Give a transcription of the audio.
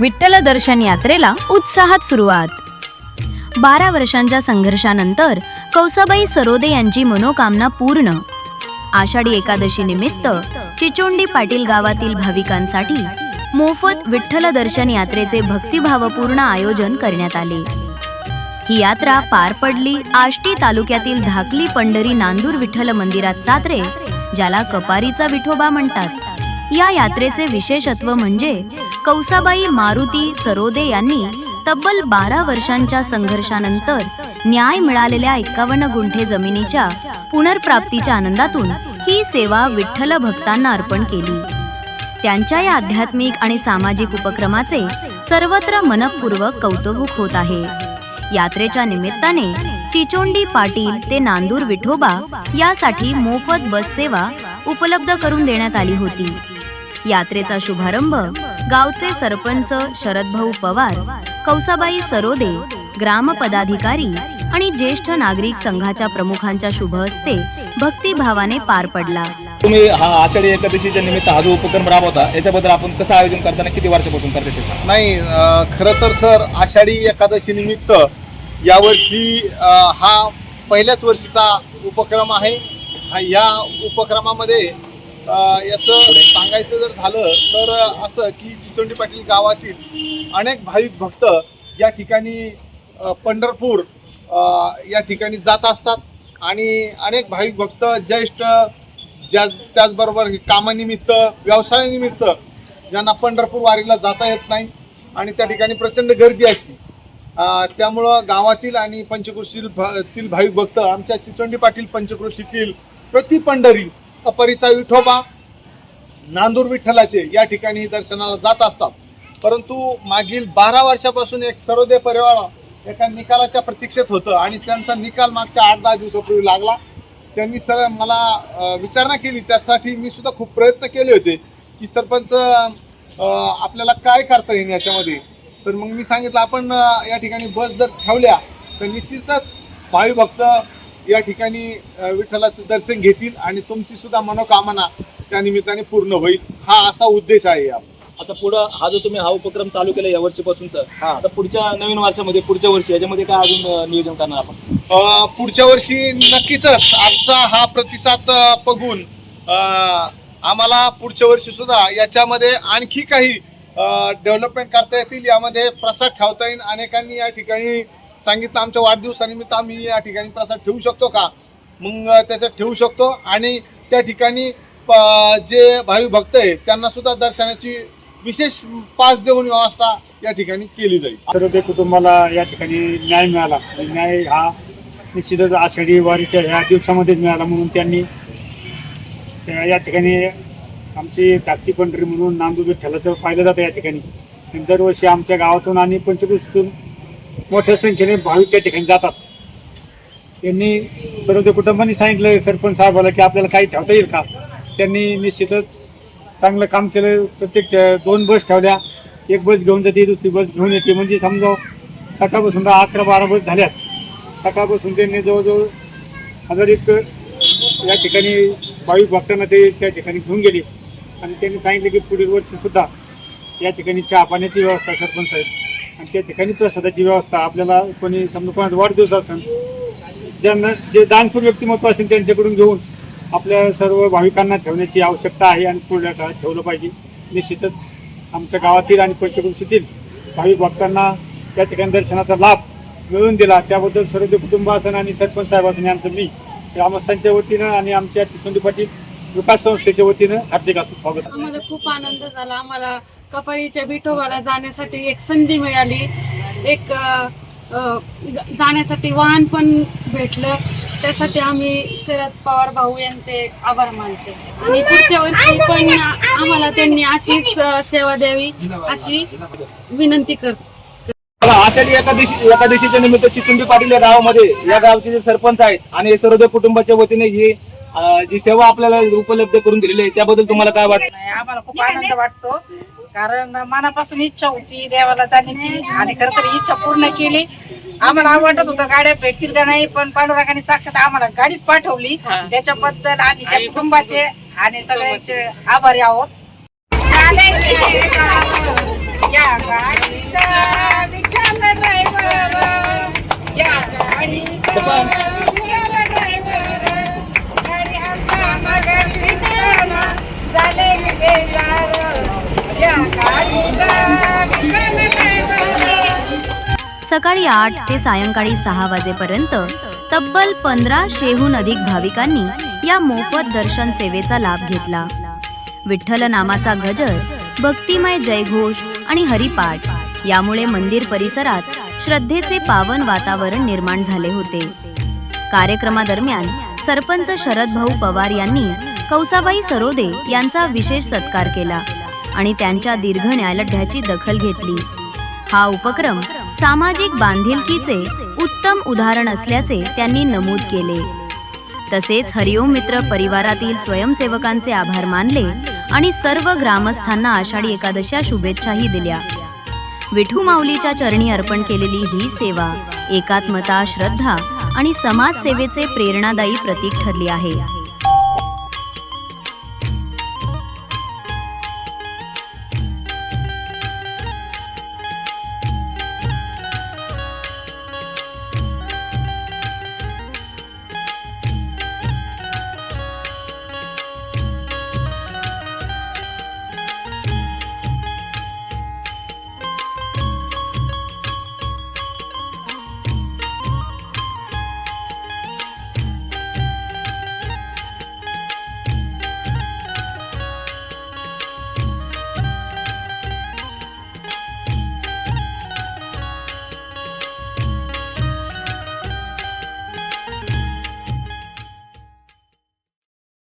विठ्ठल दर्शन यात्रेला उत्साहात सुरुवात. बारा वर्षांच्या संघर्षानंतर कौसाबाई सरोदे यांची मनोकामना पूर्ण. आषाढी एकादशी निमित्त चिचोंडी पाटील गावातील भाविकांसाठी मोफत विठ्ठल दर्शन यात्रेचे भक्तिभावपूर्ण आयोजन करण्यात आले. ही यात्रा पार पडली आष्टी तालुक्यातील धाकली पंढरी नांदूर विठ्ठल मंदिरात सातरे ज्याला कपारीचा विठोबा म्हणतात. या यात्रेचे विशेषत्व म्हणजे कौसाबाई मारुती सरोदे यांनी तब्बल बारा वर्षांच्या संघर्षानंतर न्याय मिळालेल्या एक्कावन्न गुंठे जमिनीच्या पुनर्प्राप्तीच्या आनंदातून ही सेवा विठ्ठल भक्तांना अर्पण केली. त्यांच्या या आध्यात्मिक आणि सामाजिक उपक्रमाचे सर्वत्र मनपूर्वक कौतुक होत आहे. यात्रेच्या निमित्ताने चिचोंडी पाटील ते नांदूर विठोबा यासाठी मोफत बस सेवा उपलब्ध करून देण्यात आली होती. यात्रेचा शुभारंभ गावचे सरपंच शरदभाऊ पवार कौसाबाई सरोदे ग्राम पदाधिकारी आणि ज्येष्ठ नागरिक संघाच्या प्रमुखांच्या शुभ हस्ते भक्तिभावाने पार पडला तुम्ही हा आषाढी एकादशीच्या निमित्त हा जो उपक्रम राबवता याच्याबद्दल आपण कसं आयोजन करताना किती वर्षापासून करते ते. नाही खरं तर सर आषाढी एकादशी निमित्त यावर्षी हा पहिल्याच वर्षीचा उपक्रम आहे हा- या उपक्रमामध्ये याचं सांगायचं जर झालं तर असं की चिचोंडी पाटील गावातील अनेक भाविक भक्त या ठिकाणी पंढरपूर या ठिकाणी जात असतात. आणि अनेक भाविक भक्त ज्येष्ठ ज्या त्याचबरोबर कामानिमित्त व्यवसायानिमित्त ज्यांना पंढरपूर वारीला जाता येत नाही आणि त्या ठिकाणी प्रचंड गर्दी असते. त्यामुळं गावातील आणि पंचकृषीतील भा- भाविक भक्त आमच्या चिचोंडी पाटील पंचकृषीतील प्रति पंढरी अपरीचा विठोबा नांदूर विठ्ठलाचे या ठिकाणी दर्शनाला जात असतात. परंतु मागील बारा वर्षापासून एक सर्वोदय परिवार एका निकालाच्या प्रतीक्षेत होतं आणि त्यांचा निकाल मागच्या आठ दहा दिवसापूर्वी लागला. त्यांनी सर मला विचारणा केली. त्यासाठी मी सुद्धा खूप प्रयत्न केले होते की सरपंच आपल्याला काय करता येईल याच्यामध्ये? तर मग मी सांगितलं आपण या ठिकाणी बस जर ठेवल्या तर निश्चितच भावी भक्त या ठिकाणी विठ्ठलाचं दर्शन घेतील आणि तुमची सुद्धा मनोकामना त्या निमित्ताने पूर्ण होईल. हा असा उद्देश आहे या. आता पुढं हा जो तुम्ही हा उपक्रम चालू केला या वर्षीपासूनचा हा. आता पुढच्या नवीन वर्षामध्ये पुढच्या वर्षी याच्यामध्ये काय अजून नियोजन करणार आपण? पुढच्या वर्षी नक्कीच आमचा हा प्रतिसाद बघून आम्हाला पुढच्या वर्षी सुद्धा याच्यामध्ये आणखी काही डेव्हलपमेंट करता येतील यामध्ये प्रसाद ठेवता येईल. अनेकांनी या ठिकाणी सांगितलं आमच्या वाढदिवसानिमित्त आम्ही या ठिकाणी प्रसाद ठेवू शकतो का? मग त्याच्यात ठेवू शकतो. आणि त्या ठिकाणी प- जे भावी भक्त आहे त्यांना सुद्धा दर्शनाची विशेष पास देऊन व्यवस्था या ठिकाणी केली जाईल. सर्व ते कुटुंबाला या ठिकाणी न्याय मिळाला. म्हणजे न्याय हा निश्चितच आषाढी वारीच्या ह्या दिवसामध्येच मिळाला म्हणून त्यांनी त्या- या ठिकाणी आमची धाकटी पंढरी म्हणून नामदुबी ठेलाचं पाहिलं जातं या ठिकाणी. दरवर्षी आमच्या गावातून आणि पंचकृषीतून मोठ्या संख्येने भाविक त्या ठिकाणी जातात. त्यांनी सर्व त्या कुटुंबांनी सांगितलं सरपंच साहेबाला की आपल्याला काही ठेवता येईल का? त्यांनी निश्चितच चांगलं काम केलं. प्रत्येक त्या- दोन बस ठेवल्या. एक बस घेऊन जाते दुसरी बस घेऊन येते. म्हणजे समजा सकाळपासून दहा अकरा बारा बस झाल्यात. सकाळपासून त्यांनी जवळजवळ हजार एक या ठिकाणी भाविक भक्तांना ते त्या ठिकाणी घेऊन गेले. आणि त्यांनी सांगितलं की पुढील वर्षीसुद्धा या ठिकाणी चहा पाण्याची व्यवस्था सरपंच साहेब. आणि त्या ठिकाणी प्रसादाची व्यवस्था आपल्याला कोणी समजा कोणाचा वाढदिवस असेल ज्यांना जे दानसूर व्यक्तिमत्व असेल त्यांच्याकडून घेऊन आपल्या सर्व भाविकांना ठेवण्याची आवश्यकता आहे आणि पुढल्या काळात ठेवलं पाहिजे निश्चितच आमच्या गावातील आणि पंचकृषीतील भाविक भक्तांना त्या ठिकाणी दर्शनाचा लाभ मिळवून दिला त्याबद्दल सर्व कुटुंबासन कुटुंब आणि सरपंच साहेबासन यांचं मी ग्रामस्थांच्या वतीनं आणि आमच्या चिचोंडी पाटील विकास संस्थेच्या वतीनं हार्दिक असं स्वागत आहे. आम्हाला खूप आनंद झाला आम्हाला कपाळीच्या विठोबाला जाण्यासाठी एक संधी मिळाली. एक जाण्यासाठी वाहन पण भेटलं. त्यासाठी आम्ही शरद पवार भाऊ यांचे आभार मानते. आणि पुढच्या वर्षी पण आम्हाला त्यांनी अशीच सेवा द्यावी अशी विनंती करतो. मला आषाढी एकादशी एकादशीच्या निमित्त चिचुंडी पाटील या गावामध्ये या गावचे जे सरपंच आहेत आणि हे सर्व कुटुंबाच्या वतीने ही अं, जी सेवा आपल्याला उपलब्ध करून दिलेली आहे त्याबद्दल तुम्हाला काय वाटतं? नाही, आम्हाला खूप आनंद वाटतो. कारण मनापासून इच्छा होती देवाला जाण्याची आणि खरं तर इच्छा पूर्ण केली. आम्हाला वाटत होतं गाड्या भेटतील का नाही पण पांडुरंगाने साक्षात आम्हाला गाडीच पाठवली. त्याच्याबद्दल आम्ही त्या कुटुंबाचे आणि सगळ्यांचे आभारी आहोत. या विठ्ठल ड्रायव्हर या गाडीचा विठ्ठल ड्रायव्हर गाडी आमचा मगर विठ्ठल झाले मी बेजार या गाडीचा विठ्ठल ड्रायव्हर सकाळी आठ ते सायंकाळी सहा वाजेपर्यंत तब्बल पंधराशेहून अधिक भाविकांनी या मोफत दर्शन सेवेचा लाभ घेतला. विठ्ठल नामाचा गजर भक्तिमय जयघोष आणि हरिपाठ यामुळे मंदिर परिसरात श्रद्धेचे पावन वातावरण निर्माण झाले होते. कार्यक्रमादरम्यान सरपंच शरद भाऊ पवार यांनी कौसाबाई सरोदे यांचा विशेष सत्कार केला आणि त्यांच्या दीर्घ न्यायलढ्याची दखल घेतली. हा उपक्रम सामाजिक बांधिलकीचे उत्तम उदाहरण असल्याचे त्यांनी नमूद केले. तसेच हरिओम मित्र परिवारातील स्वयंसेवकांचे आभार मानले आणि सर्व ग्रामस्थांना आषाढी एकादशा शुभेच्छाही दिल्या. विठू माऊलीच्या चरणी अर्पण केलेली ही सेवा एकात्मता श्रद्धा आणि समाजसेवेचे प्रेरणादायी प्रतीक ठरली आहे.